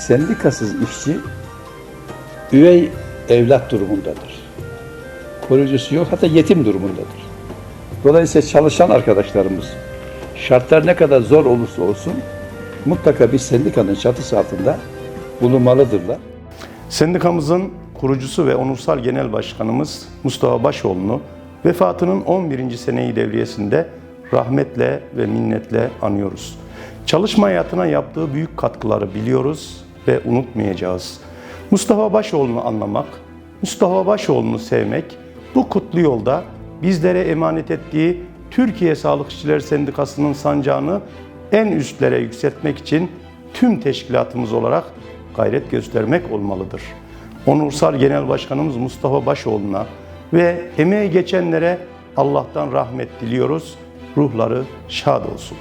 sendikasız işçi üvey evlat durumundadır. Koruyucusu yok hatta yetim durumundadır. Dolayısıyla çalışan arkadaşlarımız şartlar ne kadar zor olursa olsun mutlaka bir sendikanın çatısı altında bulunmalıdırlar. Sendikamızın kurucusu ve onursal genel başkanımız Mustafa Başoğlu'nu vefatının 11. seneyi devriyesinde rahmetle ve minnetle anıyoruz. Çalışma hayatına yaptığı büyük katkıları biliyoruz ve unutmayacağız. Mustafa Başoğlu'nu anlamak, Mustafa Başoğlu'nu sevmek bu kutlu yolda bizlere emanet ettiği Türkiye Sağlık İşçileri Sendikası'nın sancağını en üstlere yükseltmek için tüm teşkilatımız olarak gayret göstermek olmalıdır. Onursal Genel Başkanımız Mustafa Başoğlu'na ve emeği geçenlere Allah'tan rahmet diliyoruz. Ruhları şad olsun.